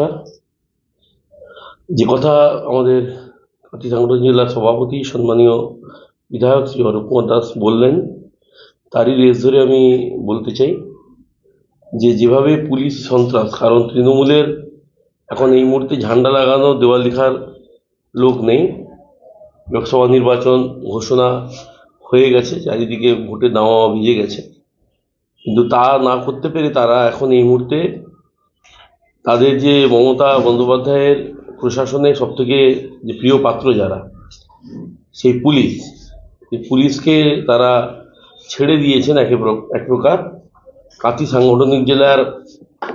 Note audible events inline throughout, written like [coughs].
নমস্কার যে কথা আমাদের কাটি সাংগঠনিক জেলার সভাপতি, সম্মানীয় বিধায়ক শ্রী অরূপ কুমার দাস বললেন, তারই রেস ধরে আমি বলতে চাই যে যেভাবে পুলিশ সন্ত্রাস, কারণ তৃণমূলের এখন এই মুহূর্তে ঝান্ডা লাগানো, দেওয়াল লেখার লোক নেই। লোকসভা নির্বাচন ঘোষণা হয়ে গেছে, চারিদিকে ভোটের দাওয়া ভিজে গেছে। কিন্তু তা না করতে পেরে তারা এখন এই মুহূর্তে তাদের যে মমতা বন্দ্যোপাধ্যায়ের প্রশাসনের সবথেকে যে প্রিয় পাত্র যারা, সেই পুলিশ। সেই পুলিশকে তারা ছেড়ে দিয়েছেন একে এক প্রকার। কাতি সাংগঠনিক জেলার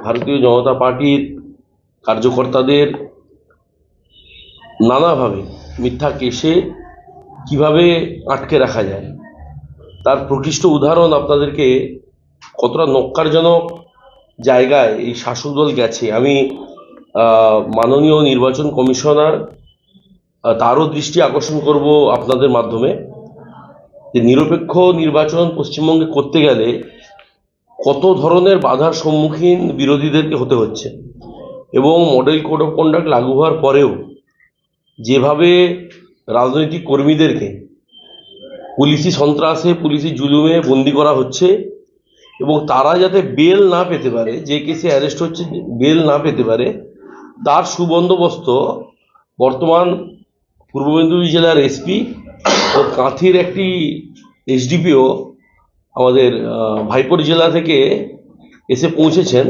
ভারতীয় জনতা পার্টির কার্যকর্তাদের নানাভাবে মিথ্যা কেসে কীভাবে আটকে রাখা যায়। তার প্রকৃষ্ট উদাহরণ আপনাদেরকে কতটা নক্কারজনক জায়গায় এই শাসক দল গেছে। আমি মাননীয় নির্বাচন কমিশনার তারও দৃষ্টি আকর্ষণ করব আপনাদের মাধ্যমে। যে নিরপেক্ষ নির্বাচন পশ্চিমবঙ্গে করতে গেলে কত ধরনের বাধার সম্মুখীন বিরোধীদেরকে হতে হচ্ছে এবং মডেল কোড অফ কন্ডাক্ট লাগু হওয়ার পরেও যেভাবে রাজনৈতিক কর্মীদেরকে পুলিশি সন্ত্রাসে, পুলিশি জুলুমে বন্দি করা হচ্ছে এবং তারা যাতে বেল না পেতে পারে, যে কেসে অ্যারেস্ট হচ্ছে, বেল না পেতে পারে, তার সুবন্দোবস্ত বর্তমান পূর্ব মেদিনীপুর জেলার এসপি ও কাঁথির একটি এসডিপিও আমাদের ভাইপোর জেলা থেকে এসে পৌঁছেছেন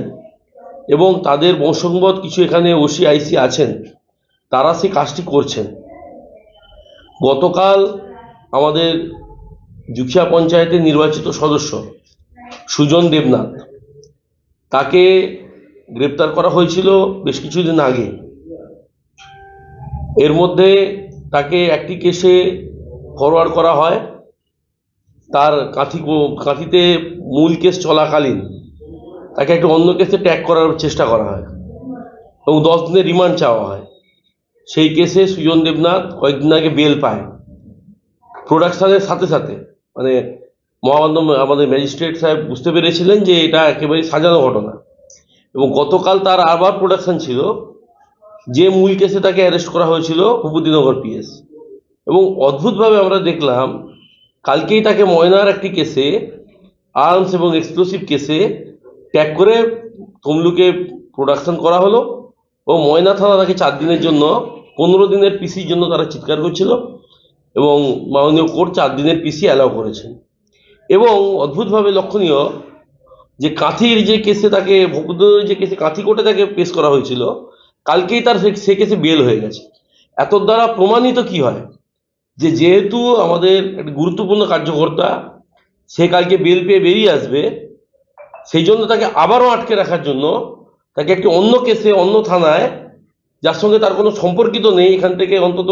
এবং তাদের বংশগত কিছু এখানে ওসি আইসি আছেন, তারা সেই কাজটি করছেন। গতকাল আমাদের জুখিয়া পঞ্চায়েতের নির্বাচিত সদস্য সুজন দেবনাথ। তাকে গ্রেপ্তার করা হয়েছিল বেশ কিছুদিন আগে। এর মধ্যে তাকে একটি কেসে ফরওয়ার্ড করা হয়। তার কাঁথি কাঁথিতে মূল কেস চলাকালীন তাকে একটা অন্য কেসে ট্যাগ করার চেষ্টা করা হয় এবং দশ দিনের রিমান্ড চাওয়া হয়। সেই কেসে সুজন দেবনাথ কয়েকদিন আগে বেল পায়। প্রোডাকশনের সাথে সাথে মানে মহামান্য আমাদের ম্যাজিস্ট্রেট সাহেব বুঝতে পেরেছিলেন যে এটা একেবারে সাজানো ঘটনা। এবং গতকাল তার আবার প্রোডাকশন ছিল, যে মূল কেসে তাকে অ্যারেস্ট করা হয়েছিল ভূপতিনগর পিএস এবং অদ্ভুতভাবে আমরা দেখলাম, কালকেই তাকে ময়নার একটি কেসে আর্মস এবং এক্সপ্লোসিভ কেসে ট্যাগ করে তমলুকে প্রোডাকশন করা হলো ও ময়না থানা তাকে চার দিনের জন্য, পনেরো দিনের পিসির জন্য তারা চিৎকার করছিল এবং মাননীয় কোর্ট চার দিনের পিসি অ্যালাউ করেছেন। এবং অদ্ভুতভাবে লক্ষণীয় যে কাঁথির যে কেসে তাকে ভূপতিনগরের যে কেসে কাঁথি কোর্টে তাকে পেশ করা হয়েছিল, কালকেই তার সে কেসে বেল হয়ে গেছে। এত দ্বারা প্রমাণিত কি হয়? যে যেহেতু আমাদের একটি গুরুত্বপূর্ণ কার্যকর্তা, সে কালকে বেল পেয়ে বেরিয়ে আসবে, সেই জন্য তাকে আবারও আটকে রাখার জন্য তাকে একটি অন্য কেসে, অন্য থানায়, যার সঙ্গে তার কোনো সম্পর্কিত নেই, এখান থেকে অন্তত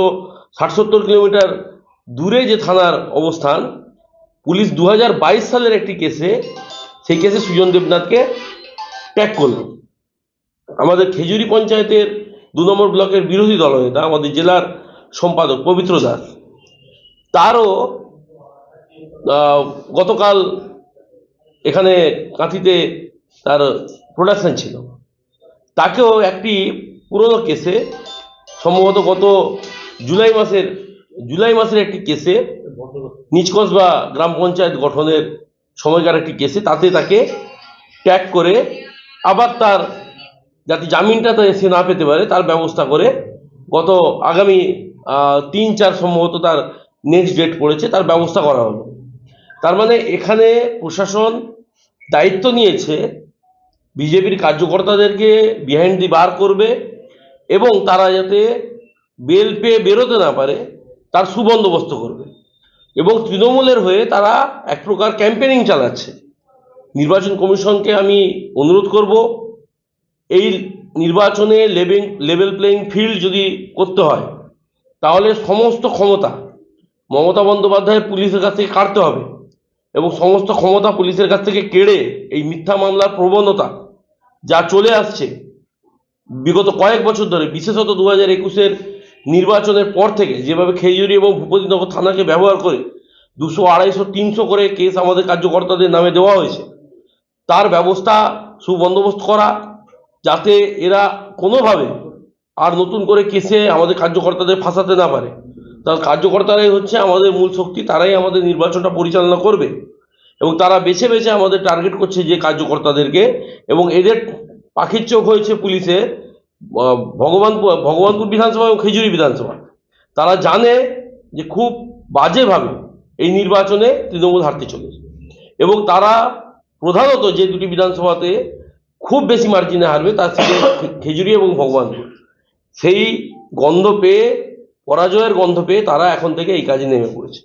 ষাট সত্তর কিলোমিটার দূরে যে থানার অবস্থান পুলিশ দু হাজার বাইশ সালের একটি কেসে সেই কেসে সুজন দেবনাথকে ট্যাগ করল। আমাদের খেজুরি পঞ্চায়েতের দু নম্বর ব্লকের বিরোধী দল দলনেতা আমাদের জেলার সম্পাদক পবিত্র দাস। তারও গতকাল এখানে কাঁথিতে তার প্রোডাকশন ছিল। তাকেও একটি পুরনো কেসে সম্ভবত গত জুলাই মাসের জুলাই মাসের একটি কেসে নিচকস বা গ্রাম পঞ্চায়েত গঠনের সময়কার একটি কেসে তাতে তাকে ট্যাগ করে আবার তার যাতে জামিনটা সে না পেতে পারে, তার ব্যবস্থা করে গত আগামী তিন চার সম্ভবত তার নেক্সট ডেট পড়েছে, তার ব্যবস্থা করা হলো। তার মানে এখানে প্রশাসন দায়িত্ব নিয়েছে, বিজেপির কার্যকর্তাদেরকে বিহাইন্ড দি বার করবে এবং তারা যাতে বেল পেয়ে বেরোতে না পারে, তার সুবন্দোবস্ত করবে। এবং তৃণমূলের হয়ে তারা এক প্রকার ক্যাম্পেনিং চালাচ্ছে। নির্বাচন কমিশনকে আমি অনুরোধ করব, এই নির্বাচনে লেভেল লেভেল প্লেইং ফিল্ড যদি করতে হয়, তাহলে সমস্ত ক্ষমতা মমতা বন্দ্যোপাধ্যায়ের পুলিশের কাছ থেকে কাটতে হবে এবং সমস্ত ক্ষমতা পুলিশের কাছ থেকে কেড়ে এই মিথ্যা মামলার প্রবণতা যা চলে আসছে, বিগত কয়েক বছর ধরে, বিশেষত দু হাজার একুশের নির্বাচনের পর থেকে যেভাবে খেজুরি এবং ভূপতিনগর থানাকে ব্যবহার করে দুশো আড়াইশো, তিনশো করে কেস আমাদের কার্যকর্তাদের নামে দেওয়া হয়েছে, তার ব্যবস্থা সুবন্দোবস্ত করা যাতে এরা কোনোভাবে আর নতুন করে কেসে আমাদের কার্যকর্তাদের ফাঁসাতে না পারে। তার কার্যকর্তারাই হচ্ছে আমাদের মূল শক্তি, তারাই আমাদের নির্বাচনটা পরিচালনা করবে এবং তারা বেছে বেছে আমাদের টার্গেট করছে যে কার্যকর্তাদেরকে এবং এদের পাখির চোখ হয়েছে পুলিশে আহ, ভগবানপুর ভগবানপুর বিধানসভা এবং খেজুরি বিধানসভা। তারা জানে যে খুব বাজেভাবে এই নির্বাচনে তৃণমূল হারতে চলেছে। এবং তারা প্রধানত যে দুটি বিধানসভাতে খুব বেশি মার্জিনে হারবে তার থেকে খেজুরি এবং ভগবানপুর। সেই গন্ধ পেয়ে পরাজয়ের গন্ধ পেয়ে তারা এখন থেকে এই কাজে নেমে পড়েছে।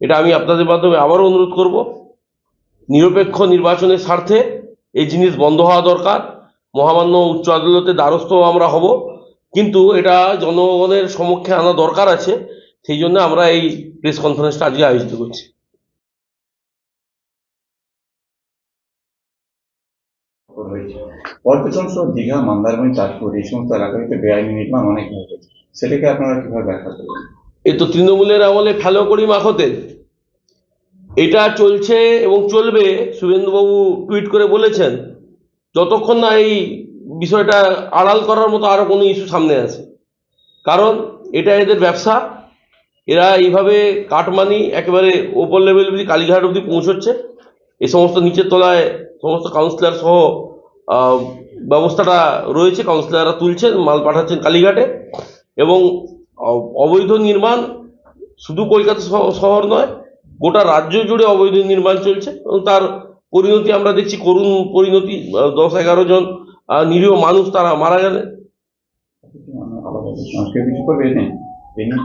এটা আমি আপনাদের মাধ্যমে আবারও অনুরোধ করব। নিরপেক্ষ নির্বাচনের স্বার্থে এই জিনিস বন্ধ হওয়া দরকার। মহামান্য উচ্চ আদালতে দ্বারস্থ আমরা হব। কিন্তু এটা জনগণের সমক্ষে আনা দরকার আছে সেই জন্য আমরা এই প্রেস কনফারেন্সটা আজকে আয়োজিত করছি। পর্যটন সহ দীঘা মন্দারমণি তাজপুর এই সমস্ত এলাকাগুলিতে বেআইনি নির্মাণ অনেক হয়েছে সেটাকে আপনারা কীভাবে ব্যাখ্যা করবেন? এই তো তৃণমূলের আমলে ফেলো করি মাখতে। এটা চলছে এবং চলবে শুভেন্দুবাবু টুইট করে বলেছেন যতক্ষণ না এই বিষয়টা আড়াল করার মতো আরও কোনো ইস্যু সামনে আছে। কারণ এটা এদের ব্যবসা। এরা এইভাবে কাটমানি একেবারে ওপর লেভেল অবধি কালীঘাট অবধি পৌঁছচ্ছে। এই সমস্ত নিচের তলায় সমস্ত কাউন্সিলর সহ ব্যবস্থাটা রয়েছে। কাউন্সিলররা তুলছেন, মাল পাঠাচ্ছেন কালীঘাটে। এবং অবৈধ নির্মাণ শুধু কলকাতা শহ- শহর নয়, গোটা রাজ্য জুড়ে অবৈধ নির্মাণ চলছে। এবং তার পরিণতি আমরা দেখছি করুণ পরিণতি দশ এগারো জন নিরীহ মানুষ তারা মারা গেলেন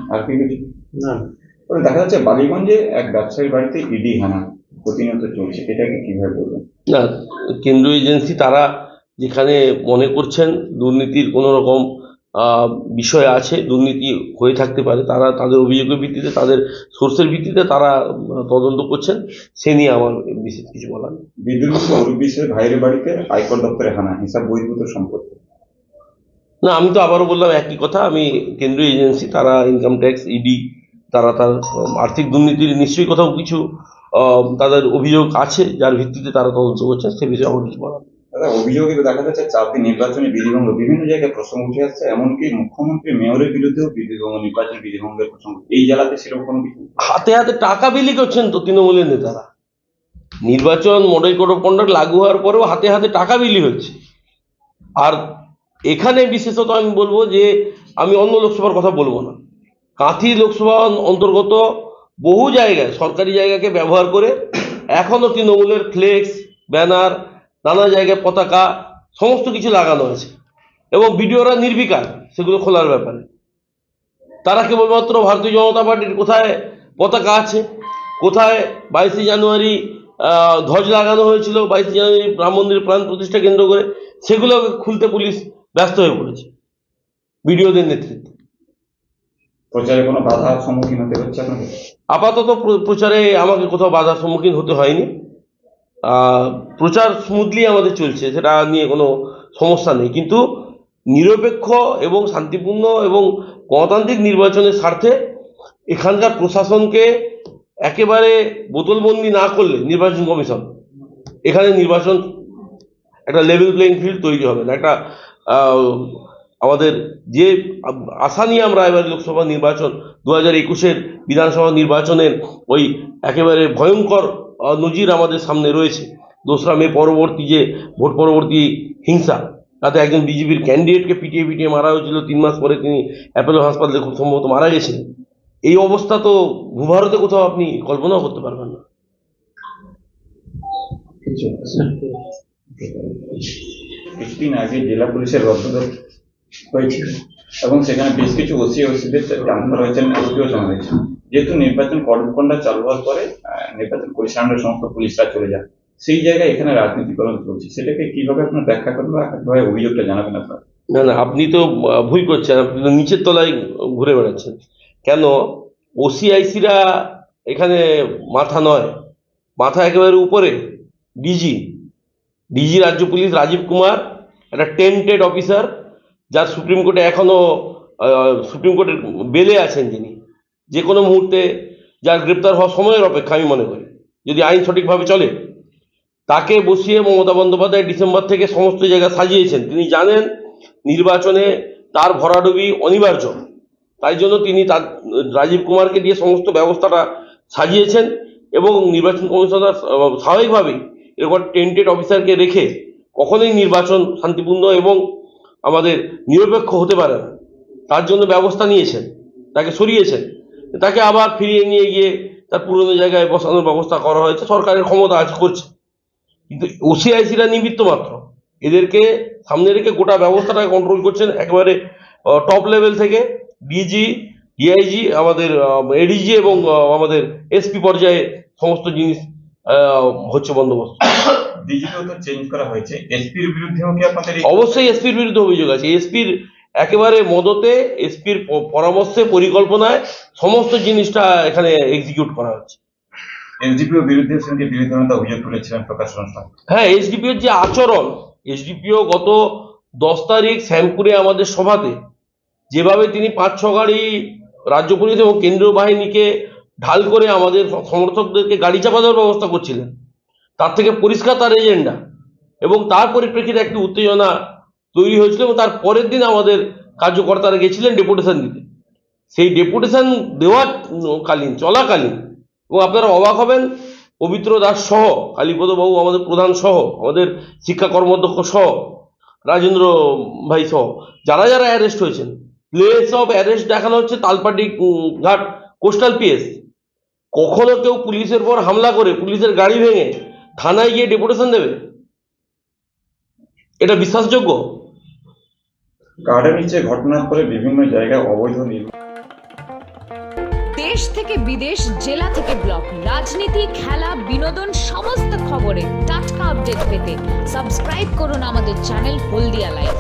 আর কিছু? দেখা যাচ্ছে বালিগঞ্জে এক ব্যবসায়ীর বাড়িতে ইডি হানা প্রতিনিয়ত চলছে। এটাকে কীভাবে বলবেন? না কেন্দ্রীয় এজেন্সি তারা যেখানে মনে করছেন দুর্নীতির কোনো রকম আহ, বিষয় আছে দুর্নীতি হয়ে থাকতে পারে। তারা তাদের অভিযোগের ভিত্তিতে তাদের সোর্সের ভিত্তিতে তারা তদন্ত করছেন। সে নিয়ে আমার বিশেষ কিছু বলার বিদ্যুৎ ভাইয়ের বাড়িতে আয়কর দপ্তরে হানা হিসাব বহির্ভূত সম্পত্তি। না আমি তো আবারও বললাম একই কথা আমি কেন্দ্রীয় এজেন্সি তারা ইনকাম ট্যাক্স ইডি তারা তার আর্থিক দুর্নীতির নিশ্চয়ই কোথাও কিছু তাদের অভিযোগ আছে যার ভিত্তিতে তারা তদন্ত করছেন সে বিষয়ে আমার কিছু বলার। দাদা, অভিযোগে দেখা যাচ্ছে চারটি নির্বাচনী বিধিভঙ্গ বিভিন্ন জায়গায় প্রসঙ্গ উঠে আসছে, এমনকি মুখ্যমন্ত্রী মেয়রের বিরুদ্ধেও বিধিভঙ্গ, নির্বাচনী বিধিভঙ্গের প্রসঙ্গ এই জেলাতে সেরকম কোনো কিছু? হাতে হাতে টাকা বিলি করছেন তো তৃণমূলের নেতারা। নির্বাচন মডেল কোড অফ কন্ডাক্ট লাগু হওয়ার পরেও হাতে হাতে টাকা বিলি হচ্ছে। আর এখানে বিশেষত আমি বলব যে, আমি অন্য লোকসভার কথা বলব না। কাঁথি লোকসভা অন্তর্গত বহু জায়গায়, সরকারি জায়গাকে ব্যবহার করে এখনও তৃণমূলের ফ্লেক্স, ব্যানার নানা জায়গায় পতাকা সমস্ত কিছু লাগানো আছে এবং বিডিওরা নির্বিকার সেগুলো খোলার ব্যাপারে। তারা কেবলমাত্র ভারতীয় জনতা পার্টির কোথায় পতাকা আছে কোথায় বাইশে জানুয়ারি আহ, ধ্বজ লাগানো হয়েছিল বাইশে জানুয়ারি রাম মন্দির প্রাণ প্রতিষ্ঠা কেন্দ্র করে সেগুলো খুলতে পুলিশ ব্যস্ত হয়ে পড়েছে বিডিওদের নেতৃত্বে। প্রচারে কোনো বাধার সম্মুখীন হতে হচ্ছে আপনাকে? আপাতত প্র- প্রচারে আমাকে কোথাও বাধার সম্মুখীন হতে হয়নি। প্রচার স্মুথলি আমাদের চলছে, সেটা নিয়ে কোনো সমস্যা নেই। কিন্তু নিরপেক্ষ এবং শান্তিপূর্ণ এবং গণতান্ত্রিক নির্বাচনের স্বার্থে এখানকার প্রশাসনকে একেবারে বোতলবন্দি না করলে নির্বাচন কমিশন, এখানে নির্বাচন একটা লেভেল প্লেইং ফিল্ড তৈরি হবে না। একটা আমাদের যে আশা নিয়ে আমরা এবার লোকসভা নির্বাচন, দু হাজার একুশের বিধানসভা নির্বাচনের ওই একেবারে ভয়ঙ্কর নজির আমাদের সামনে রয়েছে। দোসরা মে পরবর্তী যে ভোট পরবর্তী হিংসা, তাতে একজন বিজেপির ক্যান্ডিডেটকে পিটিয়ে পিটিয়ে মারা হয়েছিল, তিন মাস পরে তিনি অ্যাপেলো হাসপাতালে খুব সম্ভবত মারা গেছেন। এই অবস্থা তো ভূভারতে কোথাও আপনি কল্পনাও করতে পারবেন না। কিছুদিন আগে জেলা পুলিশের রদ্দদর হয়েছিল, এবং সেখানে বেশ কিছু ওসি ওসিদের ট্রান্সফার হয়েছেন এসপিও জানা হয়েছে। যেহেতু নির্বাচন কর্মকণ্ডা চালু হওয়ার পরে নির্বাচন পরিচালনার সমস্ত পুলিশরা চলে যায় সেই জায়গায় এখানে রাজনীতিকরণ চলছে সেটাকে কীভাবে আপনার ব্যাখ্যা করবেন বা কীভাবে অভিযোগটা জানাবেন আপনার? না না, আপনি তো ভুল করছেন। আপনি তো নিচের তলায় ঘুরে বেড়াচ্ছেন। কেন? ওসিআইসিরা এখানে মাথা নয়। মাথা একেবারে উপরে। ডিজি ডিজি রাজ্য পুলিশ, রাজীব কুমার, একটা টেন্টেড অফিসার, যার সুপ্রিম কোর্টে এখনও সুপ্রিম কোর্টের বেলে আছেন যিনি যে কোনো মুহূর্তে যার গ্রেপ্তার হওয়ার সময়ের অপেক্ষা আমি মনে করি। যদি আইন সঠিকভাবে চলে, তাকে বসিয়ে মমতা বন্দ্যোপাধ্যায় ডিসেম্বর থেকে সমস্ত জায়গা সাজিয়েছেন। তিনি জানেন নির্বাচনে তার ভরাডুবি অনিবার্য। তাই জন্য তিনি তার, রাজীব কুমারকে দিয়ে সমস্ত ব্যবস্থাটা সাজিয়েছেন এবং নির্বাচন কমিশনার স্বাভাবিকভাবেই এরকম টেন্টেড অফিসারকে রেখে কখনোই নির্বাচন শান্তিপূর্ণ এবং আমাদের নিরপেক্ষ হতে পারে তার জন্য ব্যবস্থা নিয়েছেন, তাকে সরিয়েছেন। তাকে আবার ফিরিয়ে নিয়ে গিয়ে তার পুরনো জায়গায় বসানোর ব্যবস্থা করা হয়েছে সরকারের ক্ষমতা আছে করছে। কিন্তু ওসিআইসিরা নিমিত্ত মাত্র। এদেরকে সামনে রেখে গোটা ব্যবস্থাটাকে কন্ট্রোল করছেন একেবারে টপ লেভেল থেকে ডিজি ডিআইজি আমাদের এডিজি এবং আমাদের এসপি পর্যায়ে সমস্ত জিনিস আহ, হচ্ছে বন্দোবস্ত। [coughs] ডিজিকেও তো চেঞ্জ করা হয়েছে। এসপির বিরুদ্ধেও কি আপনাদের অবশ্যই এসপির বিরুদ্ধে অভিযোগ আছে। এসপির একেবারে মদতে এসপির পরামর্শে পরিকল্পনায় সমস্ত জিনিসটা এখানে এক্সিকিউট করা হচ্ছে। এসডিপিও বিরুদ্ধে সেদিকে বিরোধী অভিযোগ তুলেছিলেন প্রকাশ হ্যাঁ এসডিপিওর যে আচরণ এসডিপিও গত দশ তারিখ শ্যামপুরে আমাদের সভাতে যেভাবে তিনি পাঁচ ছ গাড়ি রাজ্য পুলিশ এবং কেন্দ্রীয় বাহিনীকে ঢাল করে আমাদের সমর্থকদেরকে গাড়ি চাপা দেওয়ার ব্যবস্থা করছিলেন। তার থেকে পরিষ্কার তার এজেন্ডা এবং তার পরিপ্রেক্ষিতে একটি উত্তেজনা তৈরি হয়েছিল এবং তার পরের দিন আমাদের কার্যকর্তারা গেছিলেন ডেপুটেশন দিতে। সেই ডেপুটেশন দেওয়ার কালীন, চলাকালীন, এবং আপনারা অবাক হবেন, পবিত্র দাস সহ কালীপদ বাবু আমাদের প্রধান সহ, আমাদের শিক্ষা কর্মাধ্যক্ষ সহ, রাজেন্দ্র ভাই সহ, যারা যারা অ্যারেস্ট হয়েছেন প্লেস অফ অ্যারেস্ট দেখানো হচ্ছে তালপাটি ঘাট কোস্টাল পিএস কখনো কেউ পুলিশের পর হামলা করে, পুলিশের গাড়ি ভেঙে থানায় গিয়ে ডেপুটেশন দেবে? এটা বিশ্বাসযোগ্য? কার্ডের নিচে ঘটনার পরে বিভিন্ন জায়গায় অবৈধ নির্মাণ। দেশ থেকে বিদেশ, জেলা থেকে ব্লক, রাজনীতি, খেলা, বিনোদন, সমস্ত খবরে টাটকা আপডেট পেতে সাবস্ক্রাইব করুন আমাদের চ্যানেল হলদিয়া লাইভ